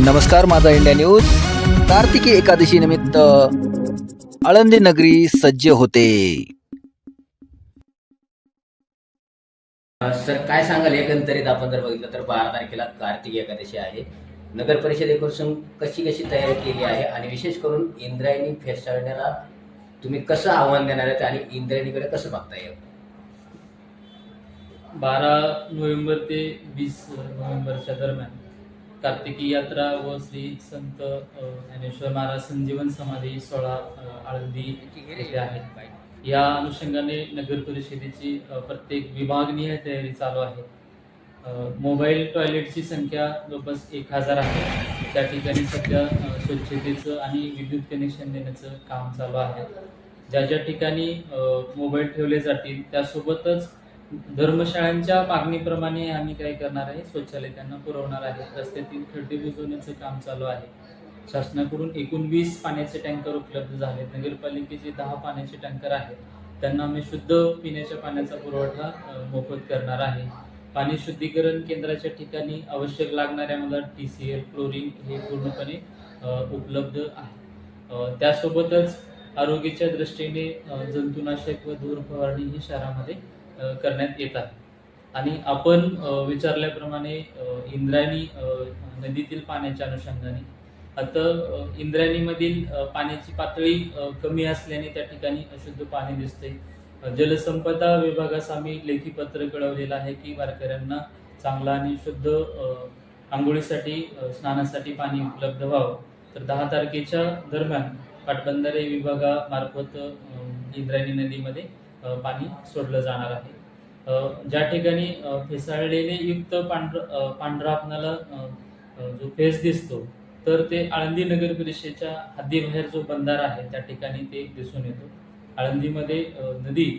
नमस्कार माझा India news. Kartiki Ekadashi निमित्त आळंदी नगरी सज्ज होते. सर काय सांगाल? एकंदरीत आपण जर बघितलं तर बारा तारखेला कार्तिक एकादशी आहे. नगर परिषदेकडून कशी कशी तयारी केली आहे? आणि विशेष करून इंद्रायणी फेसाळण्याला तुम्ही कसं आव्हान देणार आहेत आणि इंद्रायणीकडे कसं बघता येईल बारा नोव्हेंबर ते वीस नोव्हेंबरच्या दरम्यान. कार्तिकी यात्रा व श्री संत ज्ञानेश्वर महाराज संजीवन समाधी सोळा आळंदी येथे या अनुषंगाने नगर परिषदेची प्रत्येक विभागनीय तयारी चालू आहे. मोबाईल टॉयलेटची संख्या जवळपास एक हजार आहे. त्या ठिकाणी सध्या स्वच्छतेचं आणि विद्युत कनेक्शन देण्याचं काम चालू आहे. ज्या ज्या ठिकाणी मोबाईल ठेवले जातील त्यासोबतच धर्मशाळांच्या मागणीप्रमाणे आम्ही काय करणार आहे? शौचालय त्यांना पुरवणार आहे. रस्त्यातील खड्डे बुजवण्याचं काम चालू आहे. शासनाकडून एकूण वीस पाण्याचे टँकर उपलब्ध झाले नगरपालिकेचे दहा पाण्याचे टँकर आहेत. त्यांना आम्ही शुद्ध पिण्याच्या पाण्याचा पुरवठा मोफत करणार आहे. पाणी शुद्धीकरण केंद्राच्या ठिकाणी आवश्यक लागणाऱ्या मला टी सी एल क्लोरिन हे पूर्णपणे उपलब्ध आहे. त्यासोबतच आरोग्याच्या दृष्टीने जंतुनाशक व धूर फवारणी ही शहरामध्ये करण्यात येतात. आणि आपण विचारल्याप्रमाणे इंद्रायणी नदीतील पाण्याच्या अनुषंगाने. आता इंद्रायणीमधील पाण्याची पातळी कमी असल्याने त्या ठिकाणी अशुद्ध पाणी दिसते. जलसंपदा विभागास आम्ही लेखी पत्र कळवलेलं आहे की वारकऱ्यांना चांगला आणि शुद्ध आंघोळीसाठी स्नानासाठी पाणी उपलब्ध व्हावं. तर दहा तारखेच्या दरम्यान पाटबंधारे विभागामार्फत इंद्रायणी नदीमध्ये पाणी सोडलं जाणार आहे. ज्या ठिकाणी फेसाळलेले युक्त पांढर पांढरा आपणाला जो फेस दिसतो तर ते आळंदी नगर परिषदेच्या हद्दीबाहेर जो बंधारा आहे त्या ठिकाणी ते दिसून येतो. आळंदीमध्ये नदी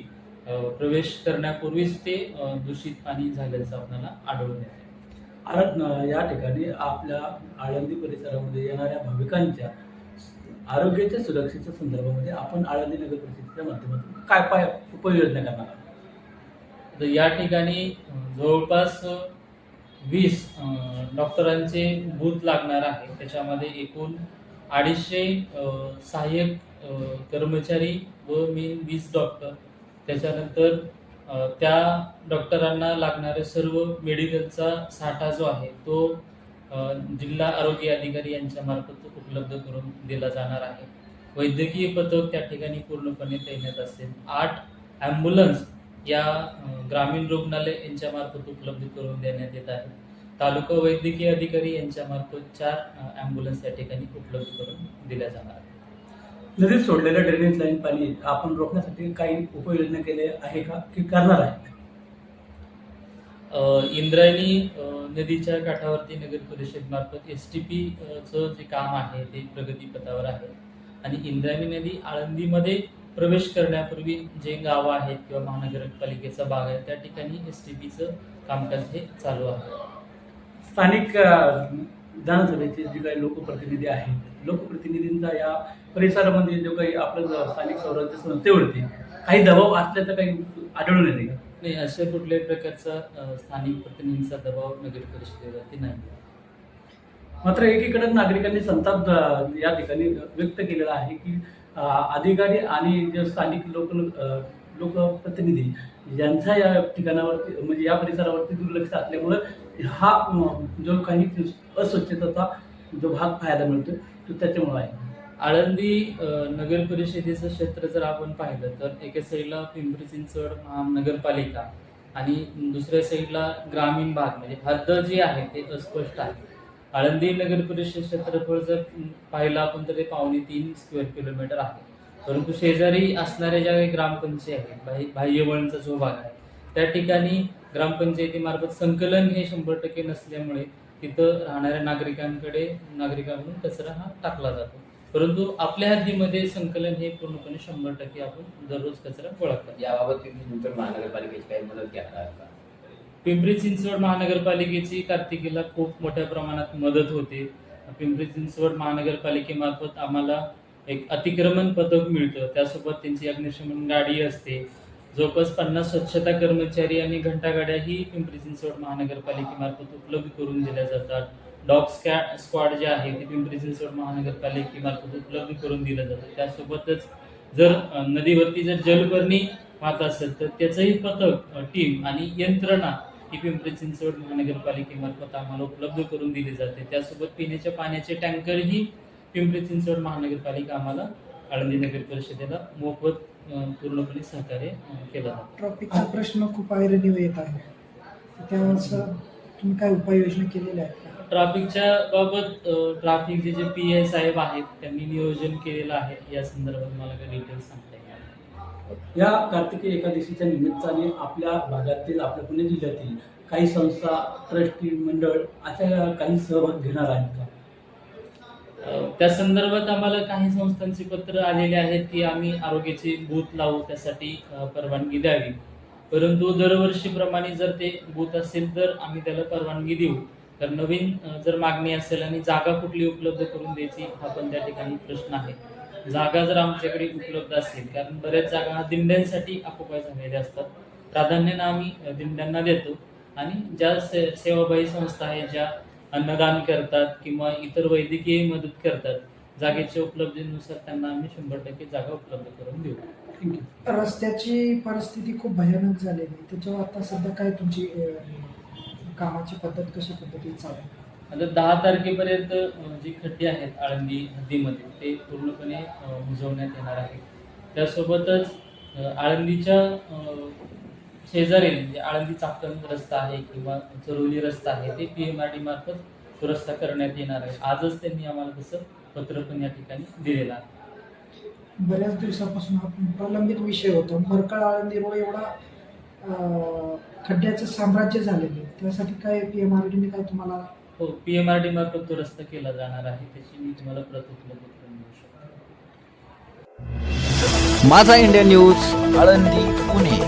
प्रवेश करण्यापूर्वीच ते दूषित पाणी झाल्याचं आपल्याला आढळून येते. या ठिकाणी आपल्या आळंदी परिसरामध्ये येणाऱ्या भाविकांच्या आरोग्याच्या सुरक्षेच्या संदर्भामध्ये आपण आळंदी नगर परिषदेच्या माध्यमातून काय पाय उपाययोजना करणार आहोत? तर या ठिकाणी जवळपास वीस डॉक्टरांचे बूथ लागणार आहे. त्याच्यामध्ये एकूण अडीचशे सहाय्यक कर्मचारी व मी वीस डॉक्टर. त्याच्यानंतर त्या डॉक्टरांना लागणारे सर्व मेडिकलचा साठा जो आहे तो जिल्हा आरोग्य अधिकारी यांच्या मार्फत उपलब्ध करून दिला जाणार आहे. वैद्यकीय पथक त्या ठिकाणी पूर्णपणे तैनात असेल. आठ ॲम्ब्युलन्स या ग्रामीण रुग्णालय यांच्या मार्फत उपलब्ध करून देण्यात येत आहे तालुका वैद्यकीय अधिकारी यांच्या मार्फत चार ॲम्ब्युलन्स त्या ठिकाणी उपलब्ध करून दिल्या जाणार आहेत. नदीत सोडलेलं ड्रेनेज लाईन पाणी आपण रोखण्यासाठी काही उपाययोजना केले आहे का? की करणार आहे? इंद्रायणी नदीच्या काठावरती नगर परिषदमार्फत एस टी पीचं जे काम आहे ते प्रगतीपथावर आहे. आणि इंद्रायणी नदी आळंदीमध्ये प्रवेश करण्यापूर्वी जे गावं आहेत किंवा महानगरपालिकेचा भाग आहे त्या ठिकाणी एस टी पीचं कामकाज हे चालू आहे. स्थानिक विधानसभेचे जे काही लोकप्रतिनिधी आहेत लोकप्रतिनिधींचा या परिसरामध्ये जो काही आपलं स्थानिक स्वराज्य संस्थेवरती काही दबाव असल्याचं काही आढळून येते का? नाही अशा कुठल्याही प्रकारचा स्थानिक प्रतिनिधींचा दबाव नगर परिषदेवरती नाही. मात्र एकीकडे नागरिकांनी संताप या ठिकाणी व्यक्त केलेला आहे की अधिकारी आणि जे स्थानिक लोक लोकप्रतिनिधी यांचा या ठिकाणावरती म्हणजे या परिसरावरती दुर्लक्ष असल्यामुळं हा जो काही अस्वच्छतेचा जो भाग पाहायला मिळतो तो त्याच्यामुळे आहे. आळंदी नगर परिषदेचं क्षेत्र जर आपण पाहिलं तर एका साईडला पिंपरी चिंचवड महानगरपालिका आणि दुसऱ्या साईडला ग्रामीण भाग म्हणजे हद्द जी आहे ते अस्पष्ट आहे. आळंदी नगर परिषद क्षेत्रफळ जर पाहिलं आपण तर ते पावणे तीन स्क्वेअर किलोमीटर आहे. परंतु शेजारी असणाऱ्या ज्या काही ग्रामपंचायत आहेत बाह्यवळणचा जो भाग आहे त्या ठिकाणी ग्रामपंचायतीमार्फत संकलन हे शंभर टक्के नसल्यामुळे तिथं राहणाऱ्या नागरिकांकडे नागरिकांकडून कचरा हा टाकला जातो. परंतु आपल्या हद्दीमध्ये संकलन हे पूर्णपणे शंभर टक्के आपण दररोज कचरा गोळा करतो. याबाबत तुम्ही महानगरपालिकेची काही मदत घेणार आहात का? पिंपरी चिंचवड महानगरपालिकेची कार्तिकीला खूप मोठ्या प्रमाणात मदत होते. पिंपरी चिंचवड महानगरपालिकेमार्फत आम्हाला एक अतिक्रमण पथक मिळतं. त्यासोबत त्यांची अग्निशमन गाडी असते. जवळपास पन्नास स्वच्छता कर्मचारी आणि घंटागाड्याही पिंपरी चिंचवड महानगरपालिकेमार्फत उपलब्ध करून दिल्या जातात. डॉग स्कॅ स्क्वॉड जे आहे ते पिंपरी चिंचवड महानगरपालिकेमार्फत उपलब्ध करून दिलं जातं. त्यासोबतच जर नदीवरती जर जलपर्णी वाहत असेल तर त्याचंही पथक टीम आणि यंत्रणा ही पिंपरी चिंचवड महानगरपालिकेमार्फत आम्हाला उपलब्ध करून दिली जाते. त्यासोबत पिण्याच्या पाण्याचे टँकरही पिंपरी चिंचवड महानगरपालिका आम्हाला आळंदी नगर परिषदेला मोफत पूर्णपणे सहकार्य केलं जातं. ट्रॉफिकचा प्रश्न खूप ऐरणीवर येत आहे. तर त्यावर तुम्ही काय उपाययोजना केलेल्या आहेत का? ट्रॅफिकच्या बाबत ट्रॅफिकचे जे पी आय साहेब आहेत त्यांनी नियोजन केलेलं आहे. या संदर्भात मला काही डिटेल्स सांगता येईल या कार्तिकी एकादशीच्या निमित्ताने आपल्या भागातील आपल्या पुणे जिल्ह्यातील काही संस्था ट्रस्टी मंडळ अशा काही सहभाग घेणार आहेत का? अ, त्या संदर्भात आम्हाला काही संस्थांचे पत्र आलेले आहेत की आम्ही आरोग्याचे बूथ लावू त्यासाठी अ, परवानगी द्यावी. परंतु दरवर्षीप्रमाणे जर ते बूथ असेल तर आम्ही त्याला परवानगी देऊ. तर नवीन जर मागणी असेल आणि जागा कुठली उपलब्ध करून द्यायची हा पण त्या ठिकाणी प्रश्न आहे. जागा जर आमच्याकडे उपलब्ध असेल कारण बऱ्याच जागा हा दिंड्यांसाठी ऑक्युपाय झालेल्या असतात. प्राधान्यानं आम्ही दिंड्यांना देतो. आणि ज्या से सेवाभावी संस्था आहेत ज्या अन्नदान करतात किंवा इतर वैद्यकीय मदत करतात जागेच्या उपलब्धीनुसार त्यांना आम्ही शंभर टक्के जागा उपलब्ध करून देऊ. थँक्यू रस्त्याची परिस्थिती खूप भयानक झालेली आहे. त्याच्यावर आता सध्या काय तुमची अं, कामाची पद्धत कशा पद्धतीत चालू आहे? आता दहा तारखेपर्यंत अ, जी खड्डे आहेत आळंदी हद्दीमध्ये ते पूर्णपणे अ, बुजवण्यात येणार आहे त्यासोबतच अ, आळंदीच्या अ, शेजारी म्हणजे आळंदी चाकण रस्ता आहे किंवा चरोली रस्ता आहे ते पी एम आर डी मार्फत तो रस्ता करण्यात येणार आहे. आजच त्यांनी आम्हाला तसं पत्र पण या ठिकाणी दिलेलं आहे. बऱ्याच दिवसापासून हा प्रलंबित विषय होता. मरकळ आळंदी रोड एवढा खड्ड्याचं साम्राज्य झालेलं आहे. त्यासाठी काय पी एम आर डीने काय तुम्हाला हो पी एम आर डी मार्फत तो रस्ता केला जाणार आहे. त्याची मी तुम्हाला प्रत उपलब्ध करून देऊ शकतो. माझा इंडिया न्यूज आळंदी पुणे.